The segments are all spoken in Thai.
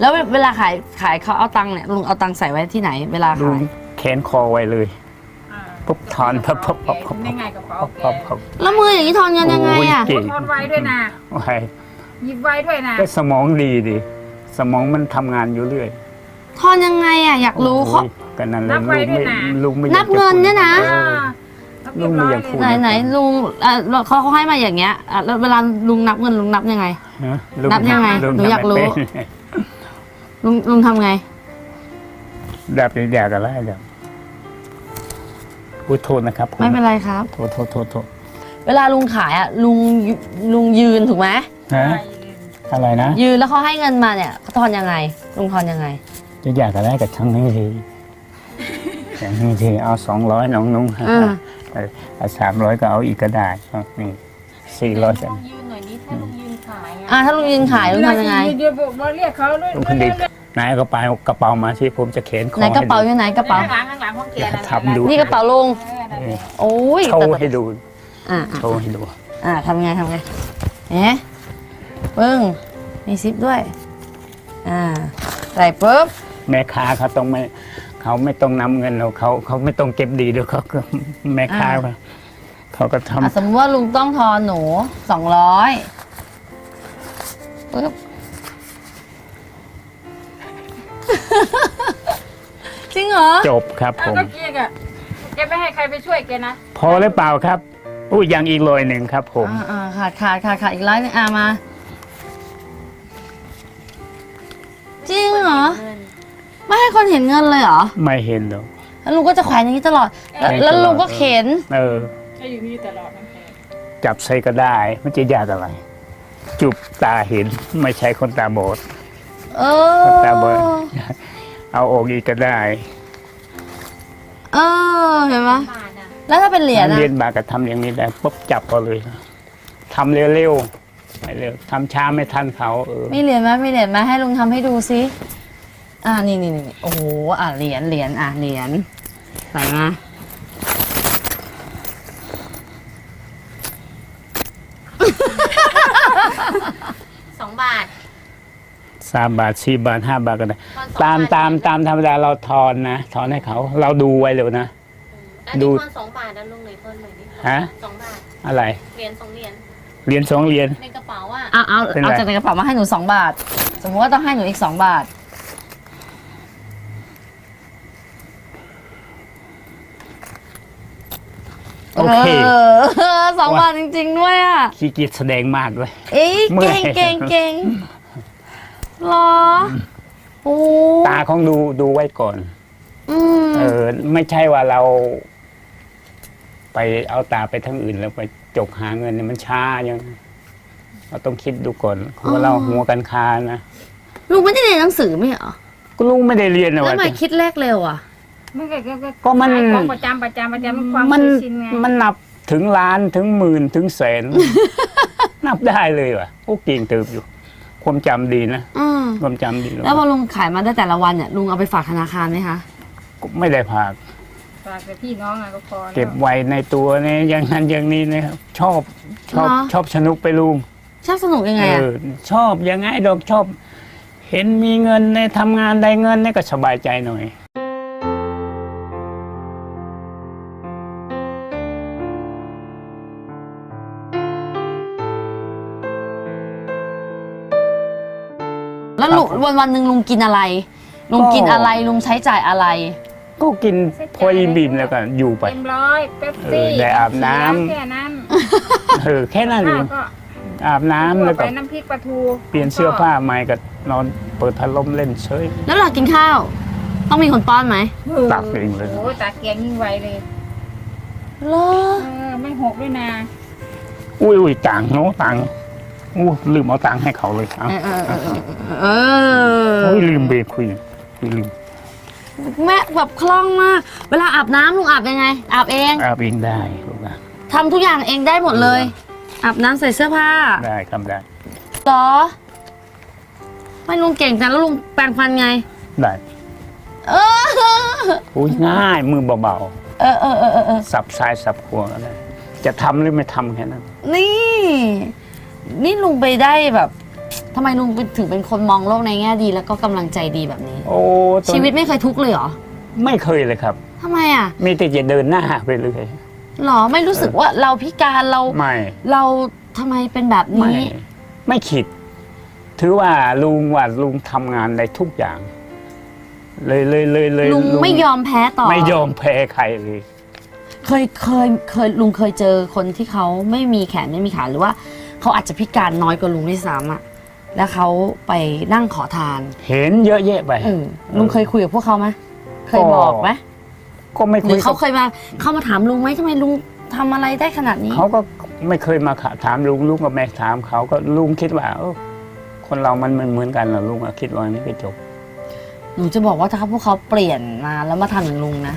แล้วเวลาขายขายเขาเอาตังค์เนี่ยลุงเอาตังค์ใส่ไว้ที่ไหน เวลาลุขางยแขนคอไว้เลยอ่าปุ๊บถอนปั๊บปั๊บปั๊บปั๊บนี่ไงกระเป๋าปั๊บแกปั๊บปั๊บแล้วมืออย่างนี้ทอนเงินยังไงอะโอ้ยเก่งทอนไว้ด้วยนะไว้หยิบไว้ด้วยนะก็สมองดีดิสมองมันทำงานอยู่เรื่อยทอนยังไงอะอยากรู้เขา โอ้ยก็นั่นเลยลุงไม่ลุงไม่อยากนับเงินเนี่ยนะจอ่าพูดรับเรียบร้อยลุงไม่อยากพูดไหนไหนลุงอะเขาเขาให้มาอย่างเงี้ยอะแล้วเวลาลุงนับเงินลุงนับยังไง ฮะลุนับยังไงลุหนูอยากรู้ทำไม่เป็น ลุงลุงทำไงแบบนี้อยากอะไรเดี๋ยวพูดโทษนะครับผไม่เป็นไรครับ โทษโทษโทษโทษเวลาลุงขายอะลุงลุงยืนถูกไหมฮะอะไรนะยืนแล้วเขาให้เงินมาเนี่ยเขาทอนยังไง ลุงทอนยังไงจะอยากอะไรกับช่างนี้ทีช่างนี้ทีเอาสองร้อยน้องนุ่งอ่าเอาสามร้อยก็เอาอีกก็ได้ครับนี่สี่ร้อยกัน ยืนหน่อยนิดถ้าลุงยืนขายอะอะถ้าลุงยืนขายลุงทำยังไง เดี๋ยวบอกมาเรียกเขาด้วย ลุงคนดี นายก็ไปเอากระเป๋ามาที่ผมจะเข็นคอไหนกระเป๋าอให้ยู่ไหนกระเป๋าข้างหลังข้างหลังของแกนั่นแหละทำดูนี่กระเป๋าลุงเออนั่นแหละโอ้ยโชว์ให้ดูอะโชว์ให้ดูอะทำไงทำไงเอ๊ะปึ้งมีซิปด้วยอ่าใส่ปุ๊บแม่ค้าเขาต้องไม่เขาไม่ต้องนำเงินเราเขาเขาไม่ต้องเก็บดีด้วยเขาก็แม่ค้าเขาเขาก็ทำอะสมมติว่าลุงต้องทอนหนูสองร้อยปุ๊บ จริงเหรอจบครับเอาผมก็เกียกอะแกไม่ให้ใครไปช่วยแกนะ พอหรือเปล่าครับอุ้ยยังอีกลอยหนึ่งครับ ผม อ่าอ่าขาดขาดขาดขาดอีกร้อยหนึงอะมา จริงเหรอเงินไม่ให้คนเห็นเงินเลยเหรอไม่เห็นหรอกแล้วลุงก็จะแขวนอย่างนี้ตลอด แล้วใช่แล้วตลอดลุงก็เข็น เออจะอยู่นี่ตลอดนะแกจับใส่ก็ได้ มันจะยากอะไร จุบตาเห็นไม่ใช่คนตาบอด เอคนตาบอดอ เอาออกอีกก็ได้เออเห็นไหมบาทอะแล้วถ้าเป็นเหรียญอะ เรียนมาก็ทำอย่างนี้ได้ปุ๊บจับก็เลยทำเร็วๆไม่เร็วทำช้าไม่ทันเขาเออมีเหรียญไหมมีเหรียญไหมให้ลุงทำให้ดูซิ อ่า นี่นี่นี่โอ้โห อะเหรียญ เหรียญ อะเหรียญใส่มาสองบาท สามบาทสี่บาทห้าบาทก็ได้ตอนสองตามบทตามตามธรรมดาเราทอนนะทอนให้เขา เราดูไว้เร็วนะอันดูนี้ทอนสองบาทนะลุงหน่อยทอนหน่อยนิดฮะ สองบาทอะไรเหรียญสองเหรียญเหรียญสองเหรียญ ในกระเป๋าอะเอาเอาเป็นไร เอาจากในกระเป๋ามาให้หนูสองบาท สมมติว่าต้องให้หนูอีกสองบาท โอเคเออสองบาทจริงๆด้วยอะขี้เกียจแสดงมากด้วยเอ้ยเมื่อเก่ยงเก่งเก่งเหรอโอ้ตาของดูดูไว้ก่อน อืมเออ ไม่ใช่ว่าเรา ไปเอาตาไปทางอื่นแล้วไปจกหาเงินเนี่ยมันช้ายัง เราต้องคิดดูก่อนเพราะเราหัวกันคานะลุงไม่ได้เรียนหนังสือไม่เหรอก็ลุงไม่ได้เรียนนะแล้วว่าทำไมคิดเลขเร็วอะ มันก็ก็มัน ขายของประจำประจำประจำมันความมันเคยชินไงมันนับถึงล้านถึงหมื่นถึงแสน นับได้เลยว่ะโอ้เก่งเติบอยู่ ความจำดีนะอืมความจำดีแล้วพอลุงขายมาได้แต่ละวันเนี่ยลุงเอาไปฝากธนาคารไหมคะก็ไม่ได้พากฝากแต่พี่น้องอะก็พอแล้วเก็บไว้ในตัวเนี่ยอย่างนั้นอย่างนี้นะครับชอบชอบเหรอ ชอบสนุกไปลุง ชอบสนุกยังไงเออะอชอบยังไงดอกชอบ เห็นมีเงินในทำงานได้เงินเนี่ยก็สบายใจหน่อย แล้วลุงครับผมวันวันหนึ่งลุงกินอะไร ลุงก็กินอะไรลุงใช้จ่ายอะไร ก็กินพออิ่มบิ่มแล้วก็อยู่ไป เต็มร้อยเป๊ปซี่เออได้อาบน้ำ แค่นั้นเออแค่นั้นเอข้าวงก็อาบน้ำแล้วก็ ไปน้ำพริกปลาทูเปลี่ยนเสื้อผ้าใหม่ก็นอนเปิดพัดลมเล่นเฉย แล้วเวลากินข้าว ต้องมีคนป้อนไหมตักเองเลย โอ้ยตักแกงยิ่งไวเลยเหรอเออไม่หกด้วยนะ อุ้ยอุ้ยต่างโน้ต่าง อู้ลืมเอาตังค์ให้เขาเลยเอาเออเออเออเออโอ้ยลืมเบรกคุยคุยลืมแม่แบบคล่องมาก เวลาอาบน้ำลุงอาบยังไง อาบเองอาบเองได้ลูกนะทำทุกอย่างเองได้หมดเลย อาบน้ำใส่เสื้อผ้าได้ทำได้เหรอไม่ลุงเก่งจังแล้วลุงแปรงฟันไง ได้เอออุ้ยง่ายมือเบาเออเออเออเออเออ ๆสับซ้ายสับขวาก็ได้จะทำหรือไม่ทำแค่นั้น นี่ นี่ลุงไปได้แบบทำไมลุงถึงเป็นคนมองโลกในแง่ดีแล้วก็กำลังใจดีแบบนี้ โอ้ตอนชีวิตไม่เคยทุกข์เลยเหรอไม่เคยเลยครับ ทำไมอะมีแต่จะเดินหน้าไปเลยหรอไม่รู้สึกว่าเราพิการเรา ไม่ เราทำไมเป็นแบบไม่ นี้ ไม่คิด ถือว่าลุงว่าลุงทำงานได้ทุกอย่าง เลยเลยเลยเลยลุงไม่ยอมแพ้ต่อ ไม่ยอมแพ้ใครเลย เคยเคยเคยลุงเคยเจอคนที่เขาไม่มีแขนไม่มีขาหรือว่า เขาอาจจะพิการน้อยกว่าลุงด้วยซ้ำอะแล้วเขาไปนั่งขอทานเห็นเยอะแยะไป เออลุงเคยคุยกับพวกเขาไหมเคยบอกไหมก็ไม่หคุรืยอกัเขาบเคยมาเข้ามาถามลุงไหมทำไมลุงทำอะไรได้ขนาดนี้ เขาก็ไม่เคยมาถามลุงลุงกับแม่ถามเขาก็ลุงคิดว่าเออคนเรามันเหมือนกันเหรอลุงอะคิดว่านี่ก็จบ หนูจะบอกว่าถ้าพวกเขาเปลี่ยนมาแล้วมาทำอย่างลุงนะ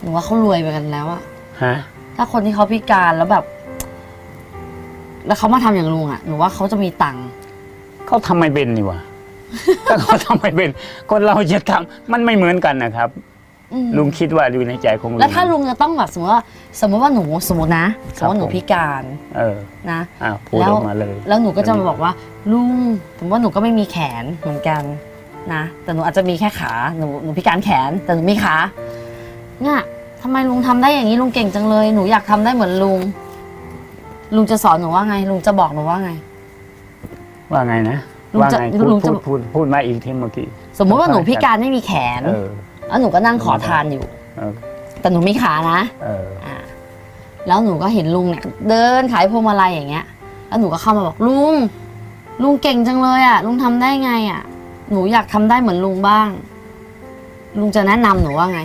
หนูว่าเขารวยไปกันแล้วอะฮะ ถ้าคนที่เขาพิการแล้วแบบ แล้วเขามาทำอย่างลุงอะหนูว่าเขาจะมีตังค์เขาทำไม่เป็นนี่หว่าถ้าเขาทำไม่เป็นคนเราจะทำมันไม่เหมือนกันนะครับ อืมลุงคิดว่าอยู่ในใจของลุง แล้วถ้าลุงจะต้องแบบสมมติว่า สมมติว่าหนูสมมตินะสมมติว่าหนูผม พิการเออนะ อ้าวพูดแล้ว ออกมาเลย แล้วหนูก็จะมาบอกว่า ลุงสมมติว่าหนูก็ไม่มีแขนเหมือนกันนะแต่หนูอาจจะมีแค่ขาหนูหนูพิการแขนแต่หนูมีขาเนี่ยทำไมลุงทำได้อย่างนี้ลุงเก่งจังเลย หนูอยากทำได้เหมือนลุง ลุงจะสอนหนูว่าไง ลุงจะบอกหนูว่าไง ว่าไงนะ ลุงว่าจะไงลุพูดงจะ พูดพูดพูดมาอีกทีเมื่อกี้สมมุติว่าหนูพิการไม่มีแขน เออแล้วหนูก็นั่งขอทานอยู่ เออแต่หนูมีขานะ เอออ่าแล้วหนูก็เห็นลุงเนี่ยเดินขายพวงมาลัยอย่างเงี้ย แล้วหนูก็เข้ามาบอกลุง ลุงเก่งจังเลยอะ ลุงทำได้ไงอะ หนูอยากทำได้เหมือนลุงบ้าง ลุงจะแนะนำหนูว่าไง